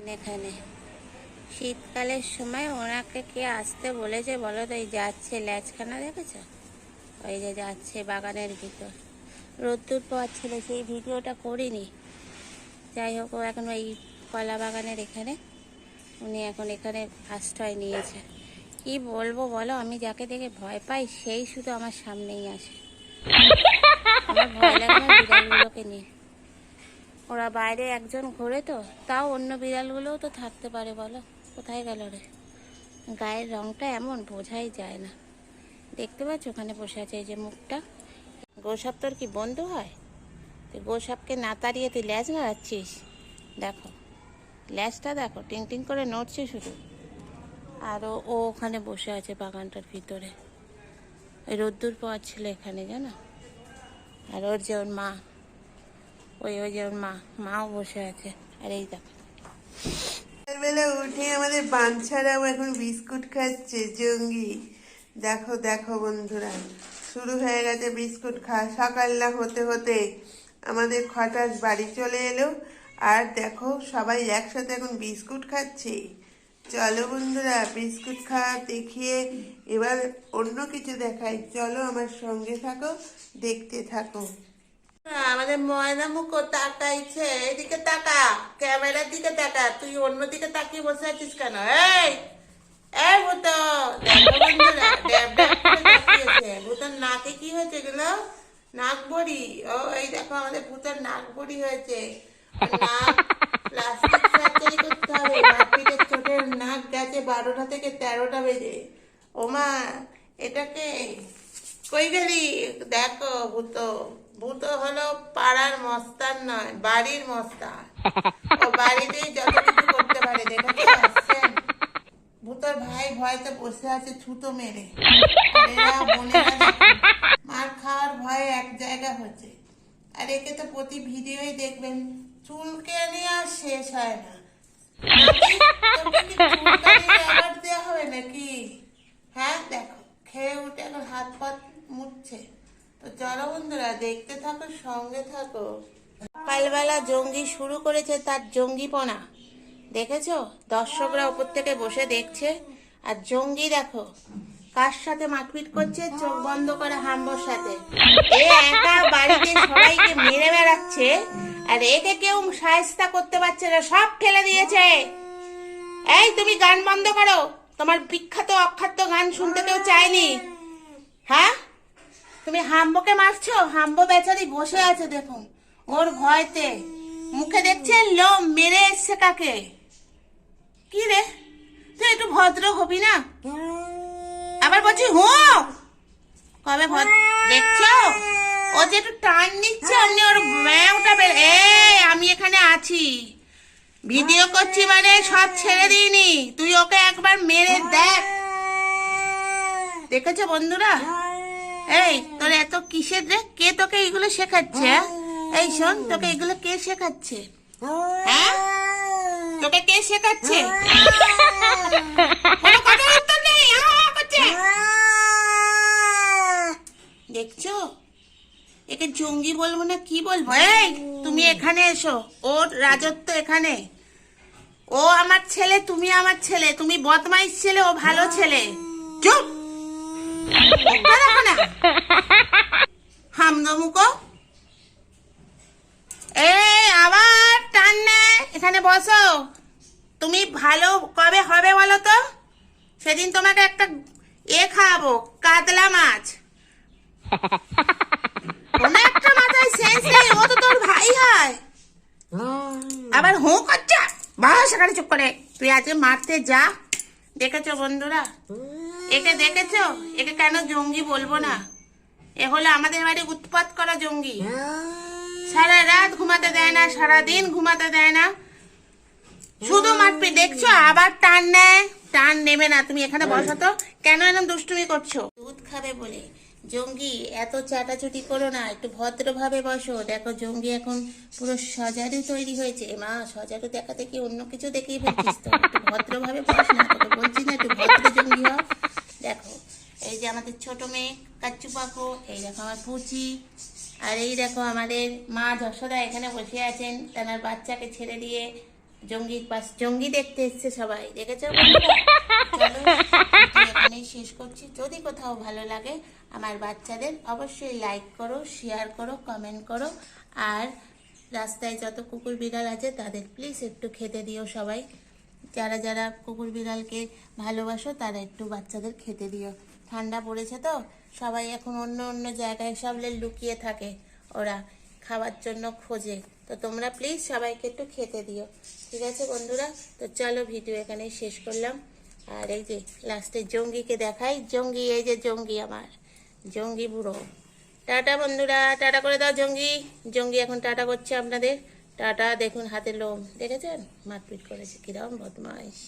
এখানে এখানে। শীতকালের সময় ওনাকে কে আসতে বলেছে বলো তো, এই যাচ্ছে ল্যাচখানা দেখেছ? ওই যে যাচ্ছে বাগানের ভিতর। রোদ্দুর পাচ্ছিল সেই ভিডিওটা করিনি। যাই হোক এখন ওই কলা বাগানের এখানে। উনি এখন এখানে আশ্রয় নিয়েছে। কি বলব বলো, আমি যাকে দেখে ভয় পাই, সেই শুধু আমার সামনেই আসে। আমার ভয় লাগে বিড়ালগুলোকে নিয়ে। ওরা বাইরে একজন ঘোরে তো, তাও অন্য বিড়ালগুলোও তো থাকতে পারে বলো? কোথায় গেল রে? গায়ের রংটা এমন, বোঝাই যায় না। দেখতে পাচ্ছ ওখানে বসে আছে এই যে মুখটা? গোসাপ তোর কি বন্ধু হয়? তুই গোসাপকে না তাড়িয়ে তুই ল্যাজ নাড়াচ্ছিস দেখো, ল্যাজটা দেখো, টিং টিং করে নড়ছে শুধু। আর ও ওখানে বসে আছে বাগানটার ভিতরে। রোদ্দুর ছিল এখানে, জানো? আর ওর যে ওর মা। ওই ওই যে মা, মাও বসে আছে। আর এই দেখো। সকালবেলা উঠে আমাদের বাঞ্ছারাও এখন বিস্কুট খাচ্ছে, জঙ্গি। দেখো দেখো বন্ধুরা, শুরু হয়ে গেছে বিস্কুট খাওয়া। সকাল না হতে হতে আমাদের খটাস বাড়ি চলে এলো। আর দেখো, সবাই একসাথে এখন বিস্কুট খাচ্ছে। চলো বন্ধুরা, বিস্কুট খাওয়া দেখিয়ে এবার অন্য কিছু দেখাই। চলো আমার সঙ্গে থাকো, দেখতে থাকো। আমাদের ময়না মুখ তাকাইছে। এদিকে তাকা ক্যামেরার দিকে তাকা। তুই অন্য দিকে তাকিয়ে বসে আছিস কেন? এই এই ভূত! দেখো বন্ধুরা, ড্যাব ড্যাব করে তাকিয়েছে। ভূতের নাকে কি হয়েছে এগুলো? নাক বড়ি ও এই দেখো আমাদের ভূতের নাক বড়ি হয়েছে নাক গেছে বারোটা থেকে তেরোটা বেজে। ওমা এটাকে কই গেলি দেখো, ভূত ভূত হলো পাড়ার মস্তান নয়, বাড়ির মস্তান। ও বাড়িতেই যত কিছু করতে পারে দেখেছ আসছেন ভূতর ভাই ভয়তে বসে আছে ছুতো মেরে। মার খাওয়ার ভয়ে এক জায়গা হচ্ছে। আর একে তো প্রতি ভিডিওই দেখবেন, চুলকে নিয়ে আর শেষ হয় না। হবে নাকি? হ্যাঁ দেখো, খেয়ে উঠে এখন হাত পাত মুছছে। তো চলো বন্ধুরা, দেখতে থাকো, সঙ্গে থাকো। সকালবেলা জঙ্গি শুরু করেছে তার জঙ্গিপনা। দেখেছ? দর্শকরা উপর থেকে বসে দেখছে। আর জঙ্গি দেখো, কার সাথে মারপিট করছে? চোখ বন্ধ করে হাম্বর সাথে। এ একা বাড়িতে সবাইকে মেরে বেড়াচ্ছে, আর একে কেউ সায়স্তা করতে পারছে না, সব ফেলে দিয়েছে। এই, তুমি গান বন্ধ করো। তোমার বিখ্যাত অখ্যাত গান শুনতে কেউ চায়নি। হ্যাঁ? তুমি হাম্বকে মারছো? হাম্বো বেচারি বসে আছে দেখুন, ওর ভয়তে। মুখে দেখছে লোম মেরে এসছে কাকে? কি রে? তুই একটু ভদ্র হবি না? আবার বলছি, হু! কবে দেখছ? ও যে একটু টান নিচ্ছে, অমনি ওর ম্যাওটা বের এই, আমি এখানে আছি। ভিডিও করছি মানে সব ছেড়ে দিইনি। তুই ওকে একবার মেরে দেখ। দেখেছ বন্ধুরা? এই, তোর এত কিসের রে? কে তোকে এইগুলো শেখাচ্ছে হ্যাঁ? এই শোন, তোকে এগুলো কে শেখাচ্ছে? হ্যাঁ? তোকে কে শেখাচ্ছে। দেখছ? একে জঙ্গি বলব না কি বলব? এই, তুমি এখানে এসো। ওর রাজত্ব এখানে। ও আমার ছেলে, তুমি আমার ছেলে। তুমি বদমাইশ ছেলে, ও ভালো ছেলে। চুপ! হামদমুকো এই, আবার টান এখানে এ কাতলা মাছ। ভাই হয়। আবার হু করছে। বাহ সেখানে চুপ করে। তুই আজকে মারতে যা। দেখেছ বন্ধুরা? একে দেখেছ? একে কেন জঙ্গি বলব না? এ হলো আমাদের বাড়ি উৎপাত করা জঙ্গি। সারা রাত ঘুমাতে দেয় না, সারা দিন ঘুমাতে দেয় না। শুধু মারপি, দেখছ? আবার টান নেয়। টান নেবে না। তুমি এখানে বসো তো। কেন এরকম দুষ্টুমি করছ? দুধ খাবে বলে। জঙ্গি, এত চাটাচুটি করো না। একটু ভদ্রভাবে বসো। দেখো, জঙ্গি এখন পুরো সজারু তৈরি হয়েছে। মা, সজারু দেখাতে কি অন্য কিছু দেখেই ফেলছিস তো? ভদ্রভাবে বস না তোকে বলছি না একটু ভদ্র জঙ্গি হ দেখো এই যে আমাদের ছোট কাচ্চু পাখো, এই দেখো আমার পুচি, আর এই দেখো আমাদের মা যশোদা এখানে বসে আছেন তেনার বাচ্চাকে ছেড়ে দিয়ে জঙ্গির পাশ, জঙ্গি দেখতে এসছে সবাই, দেখেছ এখানেই শেষ করছি। যদি কোথাও ভালো লাগে আমার বাচ্চাদের, অবশ্যই লাইক করো শেয়ার করো কমেন্ট করো, আর রাস্তায় যত কুকুর বিড়াল আছে তাদের প্লিজ একটু খেতে দিও সবাই। যারা যারা কুকুর বিড়ালকে ভালোবাসো, তারা একটু বাচ্চাদের খেতে দিও। ঠান্ডা পড়েছে তো? সবাই এখন অন্য অন্য জায়গায় সব লুকিয়ে থাকে ওরা খাওয়ার জন্য খোঁজে। তো তোমরা প্লিজ সবাইকে একটু খেতে দিও। ঠিক আছে বন্ধুরা? তো চলো ভিডিও এখানেই শেষ করলাম। আর এই যে লাস্টে জঙ্গিকে দেখাই। জঙ্গি, এই যে জঙ্গি আমার। জঙ্গি বুড়ো। টাটা বন্ধুরা, টাটা করে দাও জঙ্গি। জঙ্গি এখন টাটা করছে আপনাদের। টাটা, দেখুন হাতে লোম, দেখেছেন? মারপিট করেছে, কিরম বদমাইশ।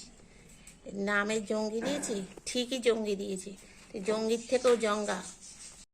নামে জঙ্গি দিয়েছি, ঠিকই জঙ্গি দিয়েছি। জঙ্গির থেকেও জঙ্গা।